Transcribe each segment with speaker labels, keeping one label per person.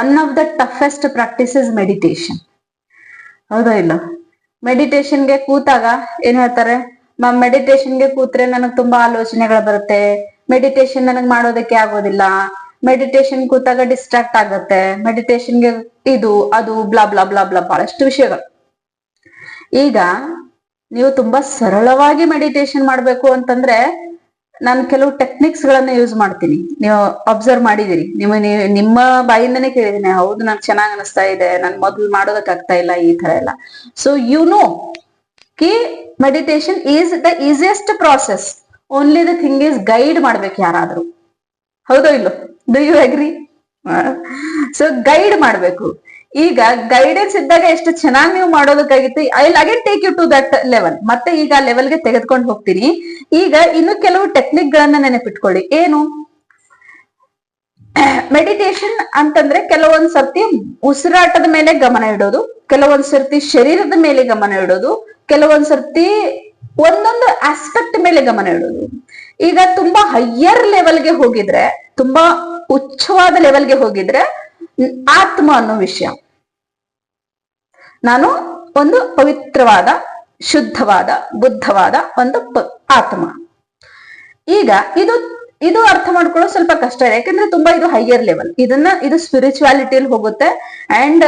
Speaker 1: One of the toughest practice is meditation ಹೌದಾ ಇಲ್ಲ? ಮೆಡಿಟೇಷನ್ಗೆ ಕೂತಾಗ ಏನ್ ಹೇಳ್ತಾರೆ? ಮೆಡಿಟೇಷನ್ಗೆ ಕೂತ್ರೆ ನನಗ್ ತುಂಬಾ ಆಲೋಚನೆಗಳು ಬರುತ್ತೆ. ಮೆಡಿಟೇಷನ್ ನನಗ್ ಮಾಡೋದಕ್ಕೆ ಆಗೋದಿಲ್ಲ. ಮೆಡಿಟೇಷನ್ ಕೂತಾಗ ಡಿಸ್ಟ್ರಾಕ್ಟ್ ಆಗತ್ತೆ. ಮೆಡಿಟೇಷನ್ಗೆ ಇದು, ಅದು ಬ್ಲಾ ಬ್ಲಾ ಬ್ಲಾ ಬ್ಲಾ ಬಹಳಷ್ಟು ವಿಷಯಗಳು. ಈಗ ನೀವು ತುಂಬಾ ಸರಳವಾಗಿ ಮೆಡಿಟೇಷನ್ ಮಾಡ್ಬೇಕು ಅಂತಂದ್ರೆ ನಾನು ಕೆಲವು ಟೆಕ್ನಿಕ್ಸ್ ಗಳನ್ನ ಯೂಸ್ ಮಾಡ್ತೀನಿ. ನೀವು ಅಬ್ಸರ್ವ್ ಮಾಡಿದಿರಿ. ನಿಮ್ಮ ನಿಮ್ಮ ಬಾಯಿಂದನೇ ಕೇಳಿದೀನಿ ಹೌದು, ನಂಗೆ ಚೆನ್ನಾಗ್ ಅನಿಸ್ತಾ ಇದೆ. ನನ್ ಮೊದ್ಲು ಮಾಡೋದಕ್ ಆಗ್ತಾ ಇಲ್ಲ ಈ ತರ ಎಲ್ಲ. So you know Ki meditation is the easiest process only the thing is guide ಮಾಡ್ಬೇಕು ಯಾರಾದ್ರೂ. ಹೌದೋ ಇಲ್ಲೋ? Do you agree so guide ಮಾಡ್ಬೇಕು. ಈಗ ಗೈಡೆನ್ಸ್ ಇದ್ದಾಗ ಎಷ್ಟು ಚೆನ್ನಾಗಿ ನೀವು ಮಾಡೋದಕ್ಕಾಗಿತ್ತು I again take you to that level ಮತ್ತೆ ಈಗ ಲೆವೆಲ್ಗೆ ತೆಗೆದುಕೊಂಡು ಹೋಗ್ತೀನಿ. ಈಗ ಇನ್ನು ಕೆಲವು ಟೆಕ್ನಿಕ್ ಗಳನ್ನ ನೆನಪಿಟ್ಕೊಳ್ಳಿ. ಏನು? ಮೆಡಿಟೇಷನ್ ಅಂತಂದ್ರೆ ಕೆಲವೊಂದ್ ಸರ್ತಿ ಉಸಿರಾಟದ ಮೇಲೆ ಗಮನ ಇಡೋದು, ಕೆಲವೊಂದ್ ಸರ್ತಿ ಶರೀರದ ಮೇಲೆ ಗಮನ ಇಡೋದು, ಕೆಲವೊಂದ್ ಸರ್ತಿ ಒಂದೊಂದು ಆಸ್ಪೆಕ್ಟ್ ಮೇಲೆ ಗಮನ ಇಡೋದು. ಈಗ ತುಂಬಾ ಹೈಯರ್ ಲೆವೆಲ್ಗೆ ಹೋಗಿದ್ರೆ, ತುಂಬಾ ಉಚ್ಚವಾದ ಲೆವೆಲ್ಗೆ ಹೋಗಿದ್ರೆ, ಆತ್ಮ ಅನ್ನೋ ವಿಷಯ. ನಾನು ಒಂದು ಪವಿತ್ರವಾದ, ಶುದ್ಧವಾದ, ಬುದ್ಧವಾದ ಒಂದು ಆತ್ಮ. ಈಗ ಇದು ಇದು ಅರ್ಥ ಮಾಡ್ಕೊಳ್ಳೋ ಸ್ವಲ್ಪ ಕಷ್ಟ ಇದೆ. ಯಾಕಂದ್ರೆ ತುಂಬಾ ಇದು ಹೈಯರ್ ಲೆವೆಲ್ ಇದನ್ನ, ಇದು ಸ್ಪಿರಿಚುವಾಲಿಟಿಯಲ್ಲಿ ಹೋಗುತ್ತೆ. ಅಂಡ್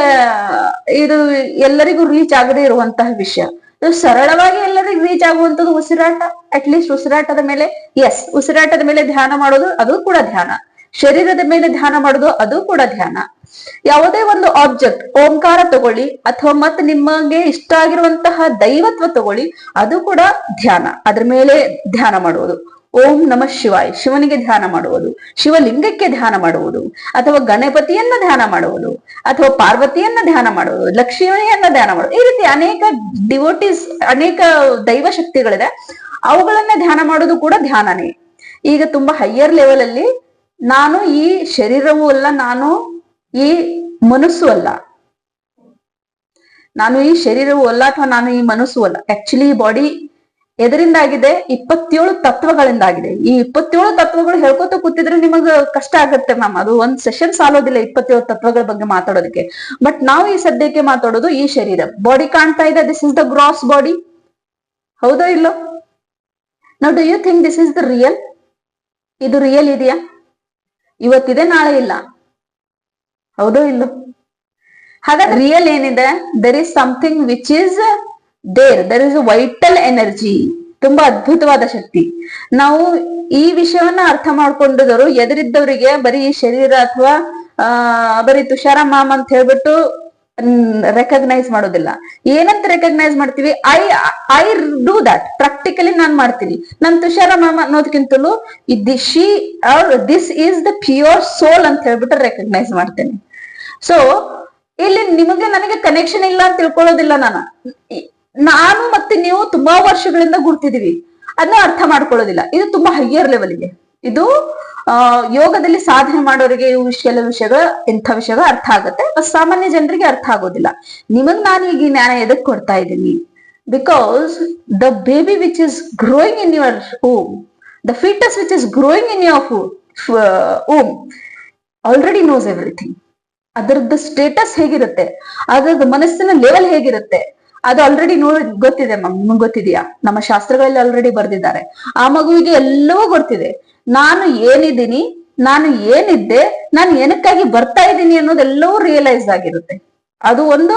Speaker 1: ಇದು ಎಲ್ಲರಿಗೂ ರೀಚ್ ಆಗದೆ ಇರುವಂತಹ ವಿಷಯ. ಸರಳವಾಗಿ ಎಲ್ಲರಿಗೂ ರೀಚ್ ಆಗುವಂತದ್ದು ಉಸಿರಾಟ. ಅಟ್ ಲೀಸ್ಟ್ ಉಸಿರಾಟದ ಮೇಲೆ ಎಸ್ ಉಸಿರಾಟದ ಮೇಲೆ ಧ್ಯಾನ ಮಾಡೋದು, ಅದು ಕೂಡ ಧ್ಯಾನ. ಶರೀರದ ಮೇಲೆ ಧ್ಯಾನ ಮಾಡೋದು ಅದು ಕೂಡ ಧ್ಯಾನ. ಯಾವುದೇ ಒಂದು ಆಬ್ಜೆಕ್ಟ್ ಓಂಕಾರ ತಗೊಳ್ಳಿ ಅಥವಾ ಮತ್ತೆ ನಿಮಗೆ ಇಷ್ಟ ಆಗಿರುವಂತಹ ದೈವತ್ವ ತಗೊಳ್ಳಿ ಅದು ಕೂಡ ಧ್ಯಾನ. ಅದ್ರ ಮೇಲೆ ಧ್ಯಾನ ಮಾಡುವುದು. ಓಂ ನಮ ಶಿವಾಯ್. ಶಿವನಿಗೆ ಧ್ಯಾನ ಮಾಡುವುದು. ಶಿವಲಿಂಗಕ್ಕೆ ಧ್ಯಾನ ಮಾಡುವುದು. ಅಥವಾ ಗಣಪತಿಯನ್ನ ಧ್ಯಾನ ಮಾಡುವುದು. ಅಥವಾ ಪಾರ್ವತಿಯನ್ನ ಧ್ಯಾನ ಮಾಡುವುದು. ಲಕ್ಷ್ಮಿಯನ್ನ ಧ್ಯಾನ ಮಾಡುವುದು. ಈ ರೀತಿ ಅನೇಕ ಡಿವೋಟೀಸ್ ಅನೇಕ ದೈವ ಶಕ್ತಿಗಳಿದೆ. ಅವುಗಳನ್ನ ಧ್ಯಾನ ಮಾಡೋದು ಕೂಡ ಧ್ಯಾನನೇ. ಈಗ ತುಂಬಾ ಹೈಯರ್ ಲೆವೆಲ್ ಅಲ್ಲಿ ನಾನು ಈ ಶರೀರವೂ ಅಲ್ಲ, ನಾನು ಈ ಮನಸ್ಸು ಅಲ್ಲ. ನಾನು ಈ ಶರೀರವೂ ಅಲ್ಲ ಅಥವಾ ನಾನು ಈ ಮನಸ್ಸು ಅಲ್ಲ. ಆಕ್ಚುಲಿ ಈ ಬಾಡಿ ಎದರಿಂದ ಆಗಿದೆ ಇಪ್ಪತ್ತೇಳು ತತ್ವಗಳಿಂದ ಆಗಿದೆ ಈ ಇಪ್ಪತ್ತೇಳು ತತ್ವಗಳು ಹೇಳ್ಕೊತ ಕೂತಿದ್ರೆ ನಿಮಗ ಕಷ್ಟ ಆಗುತ್ತೆ ಮ್ಯಾಮ್ ಅದು ಒಂದ್ ಸೆಷನ್ ಸಾಲೋದಿಲ್ಲ ಇಪ್ಪತ್ತೇಳು ತತ್ವಗಳ ಬಗ್ಗೆ ಮಾತಾಡೋದಕ್ಕೆ. ಬಟ್ ನಾವು ಈ ಸದ್ಯಕ್ಕೆ ಮಾತಾಡೋದು ಈ ಶರೀರ. ಬಾಡಿ ಕಾಣ್ತಾ ಇದೆ this is the gross body ಹೌದಾ ಇಲ್ಲೋ? ನಾವು do you think this is the real ಇದು ರಿಯಲ್ ಇದೆಯಾ? ಇವತ್ತಿದೆ, ನಾಳೆ ಇಲ್ಲ. ಹೌದೋ ಇಲ್ಲೋ? ಹಾಗಾದ್ರೆ ರಿಯಲ್ ಏನಿದೆ? There is something which is there there is vital energy ತುಂಬಾ ಅದ್ಭುತವಾದ ಶಕ್ತಿ. ನಾವು ಈ ವಿಷಯವನ್ನ ಅರ್ಥ ಮಾಡ್ಕೊಂಡಿದ್ದರು ಎದುರಿದ್ದವರಿಗೆ ಬರೀ ಶರೀರ ಅಥವಾ ಬರೀ ತುಷಾರ ಮಾಮ್ ಅಂತ ಹೇಳ್ಬಿಟ್ಟು ರೆಕಗ್ನೈಸ್ ಮಾಡೋದಿಲ್ಲ. ಏನಂತ ರೆಕಗ್ನೈಸ್ ಮಾಡ್ತೀವಿ? I I do that practically ನಾನ್ ಮಾಡ್ತೀನಿ. ನನ್ ತುಷಾರ ಮ್ಯಾಮ್ ಅನ್ನೋದಕ್ಕಿಂತಲೂ ಶಿ ಅವ್ರ this is the pure soul ಅಂತ ಹೇಳ್ಬಿಟ್ಟು ರೆಕಗ್ನೈಸ್ ಮಾಡ್ತೇನೆ. ಸೊ ಇಲ್ಲಿ ನಿಮಗೆ ನನಗೆ ಕನೆಕ್ಷನ್ ಇಲ್ಲ ಅಂತ ತಿಳ್ಕೊಳ್ಳೋದಿಲ್ಲ ನಾನು. ನಾನು ಮತ್ತೆ ನೀವು ತುಂಬಾ ವರ್ಷಗಳಿಂದ ಗುರ್ತಿದೀವಿ ಅದನ್ನ ಅರ್ಥ ಮಾಡ್ಕೊಳ್ಳೋದಿಲ್ಲ. ಇದು ತುಂಬಾ ಹೈಯರ್ ಲೆವೆಲ್ಗೆ ಇದು ಯೋಗದಲ್ಲಿ ಸಾಧನೆ ಮಾಡೋರಿಗೆ ಇವು ವಿಷಯ ವಿಷಯಗಳು ಇಂಥ ವಿಷಯಗಳು ಅರ್ಥ ಆಗುತ್ತೆ. ಸಾಮಾನ್ಯ ಜನರಿಗೆ ಅರ್ಥ ಆಗೋದಿಲ್ಲ. ನಿಮಗ್ ನಾನು ಈಗ ಜ್ಞಾನ ಎದಕ್ ಕೊಡ್ತಾ ಇದ್ದೀನಿ? Because the baby which is growing in your womb the fitness which is growing in your womb already knows everything ಅದರದ್ದು ಸ್ಟೇಟಸ್ ಹೇಗಿರುತ್ತೆ? ಅದರದ್ದು ಮನಸ್ಸಿನ ಲೆವೆಲ್ ಹೇಗಿರುತ್ತೆ? ಅದು ಆಲ್ರೆಡಿ ನೋಡಿ ಗೊತ್ತಿದೆ ಮ್ಯಾಮ್ ನಿಮ್ಗೆ ಗೊತ್ತಿದೆಯಾ? ನಮ್ಮ ಶಾಸ್ತ್ರಗಳಲ್ಲಿ ಆಲ್ರೆಡಿ ಬರ್ದಿದ್ದಾರೆ. ಆ ಮಗುವಿಗೆ ಎಲ್ಲವೂ ಗೊತ್ತಿದೆ. ನಾನು ಏನಿದ್ದೀನಿ, ನಾನು ಏನಿದ್ದೆ, ನಾನು ಏನಕ್ಕಾಗಿ ಬರ್ತಾ ಇದ್ದೀನಿ ಅನ್ನೋದೆಲ್ಲವೂ ರಿಯಲೈಸ್ ಆಗಿರುತ್ತೆ. ಅದು ಒಂದು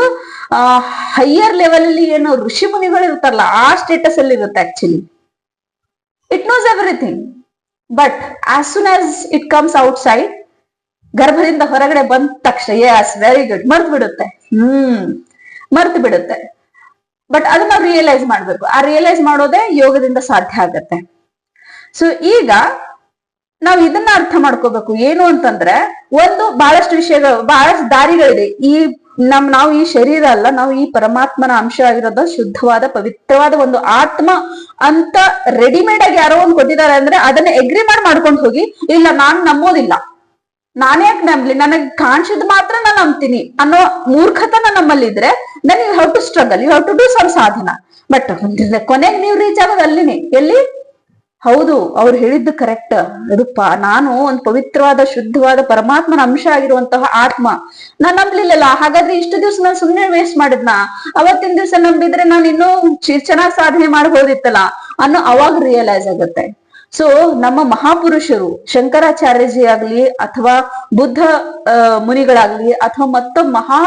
Speaker 1: ಹೈಯರ್ ಲೆವೆಲ್ ಅಲ್ಲಿ ಏನು ಋಷಿ ಮುನಿಗಳು ಇರ್ತಾರಲ್ಲ, ಆ ಸ್ಟೇಟಸ್ ಅಲ್ಲಿ ಇರುತ್ತೆ actually it knows everything but as soon as it comes outside ಗರ್ಭದಿಂದ ಹೊರಗಡೆ ಬಂದ ತಕ್ಷಣ ಎಸ್ ವೆರಿ ಗುಡ್ ಮರ್ತು ಬಿಡುತ್ತೆ. ಹ್ಮ್. ಮರ್ತು ಬಿಡುತ್ತೆ. ಬಟ್ ಅದನ್ನ ರಿಯಲೈಸ್ ಮಾಡ್ಬೇಕು. ಆ ರಿಯಲೈಸ್ ಮಾಡೋದೇ ಯೋಗದಿಂದ ಸಾಧ್ಯ ಆಗತ್ತೆ. ಸೊ ಈಗ ನಾವು ಇದನ್ನ ಅರ್ಥ ಮಾಡ್ಕೋಬೇಕು. ಏನು ಅಂತಂದ್ರೆ, ಒಂದು ಬಹಳಷ್ಟು ವಿಷಯಗಳು ಬಹಳಷ್ಟು ದಾರಿಗಳಿದೆ. ಈ ನಮ್, ನಾವು ಈ ಶರೀರ ಅಲ್ಲ, ನಾವು ಈ ಪರಮಾತ್ಮನ ಅಂಶ ಆಗಿರೋದು ಶುದ್ಧವಾದ, ಪವಿತ್ರವಾದ ಒಂದು ಆತ್ಮ ಅಂತ ರೆಡಿಮೇಡ್ ಆಗಿ ಯಾರೋ ಒಂದು ಕೊಟ್ಟಿದ್ದಾರೆ ಅಂದ್ರೆ ಅದನ್ನ ಎಗ್ರಿ ಮಾಡಿ, ಮಾಡ್ಕೊಂಡು ಹೋಗಿ, ಇಲ್ಲ ನಾನ್ ನಂಬೋದಿಲ್ಲ. ನಾನೇ ಯಾಕೆ ನಂಬ್ಲಿ? ನನಗೆ ಕಾಣಿಸಿದ್ ಮಾತ್ರ ನಾನು ನಂಬ್ತೀನಿ ಅನ್ನೋ ಮೂರ್ಖತನ ನಮ್ಮಲ್ಲಿ ಇದ್ರೆ then you to struggle you how to do some ಸಾಧನ. ಬಟ್ ಕೊನೆಗೆ ನೀವು ರೀಚ್ ಆಗೋದು ಅಲ್ಲಿನೇ. ಎಲ್ಲಿ? ಹೌದು, ಅವ್ರು ಹೇಳಿದ್ದು ಕರೆಕ್ಟ್ ಅದಪ್ಪ ನಾನು ಒಂದು ಪವಿತ್ರವಾದ, ಶುದ್ಧವಾದ ಪರಮಾತ್ಮನ ಅಂಶ ಆಗಿರುವಂತಹ ಆತ್ಮ. ನಾನ್ ನಂಬ್ಲಿಲ್ಲಲ್ಲ, ಹಾಗಾದ್ರೆ ಇಷ್ಟು ದಿವಸ ನಾನು ಸುಮ್ನೆ ವೇಸ್ಟ್ ಮಾಡಿದ್ನ? ಅವತ್ತಿನ ದಿವಸ ನಂಬಿದ್ರೆ ನಾನು ಇನ್ನೂ ಚೆನ್ನಾಗಿ ಸಾಧನೆ ಮಾಡಬಹುದಿತ್ತಲ್ಲ ಅನ್ನೋ ಅವಾಗ ರಿಯಲೈಸ್ ಆಗುತ್ತೆ. ಸೊ ನಮ್ಮ ಮಹಾಪುರುಷರು ಶಂಕರಾಚಾರ್ಯಜಿ ಆಗ್ಲಿ ಅಥವಾ ಬುದ್ಧ ಮುನಿಗಳಾಗ್ಲಿ ಅಥವಾ ಮತ್ತ ಮಹಾ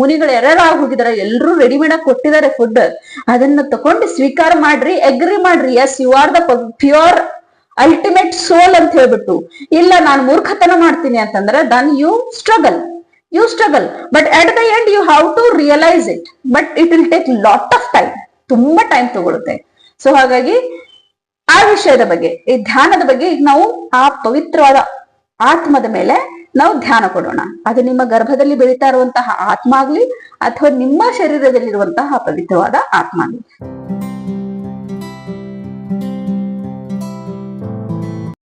Speaker 1: ಮುನಿಗಳು ಯಾರ್ಯಾರು ಹೋಗಿದಾರೆ, ಎಲ್ರು ರೆಡಿಮೇಡ್ ಆಗಿ ಕೊಟ್ಟಿದ್ದಾರೆ ಫುಡ್ ಅದನ್ನ ತಕೊಂಡು ಸ್ವೀಕಾರ ಮಾಡ್ರಿ ಅಗ್ರಿ ಮಾಡ್ರಿ. Yes you are the pure ultimate soul ಅಂತ ಹೇಳ್ಬಿಟ್ಟು. ಇಲ್ಲ, ನಾನು ಮೂರ್ಖತನ ಮಾಡ್ತೀನಿ ಅಂತಂದ್ರೆ then you struggle you struggle but at the end you have to realise it but it will take lot of time ತುಂಬಾ ಟೈಮ್ ತಗೊಳುತ್ತೆ. ಸೊ ಹಾಗಾಗಿ ಆ ವಿಷಯದ ಬಗ್ಗೆ, ಈ ಧ್ಯಾನದ ಬಗ್ಗೆ ಈಗ ನಾವು ಆ ಪವಿತ್ರವಾದ ಆತ್ಮದ ಮೇಲೆ ನಾವು ಧ್ಯಾನ ಕೊಡೋಣ. ಅದು ನಿಮ್ಮ ಗರ್ಭದಲ್ಲಿ ಬೆಳೀತಾ ಇರುವಂತಹ ಆತ್ಮ ಆಗ್ಲಿ, ಅಥವಾ ನಿಮ್ಮ ಶರೀರದಲ್ಲಿರುವಂತಹ ಪವಿತ್ರವಾದ ಆತ್ಮ ಆಗ್ಲಿ.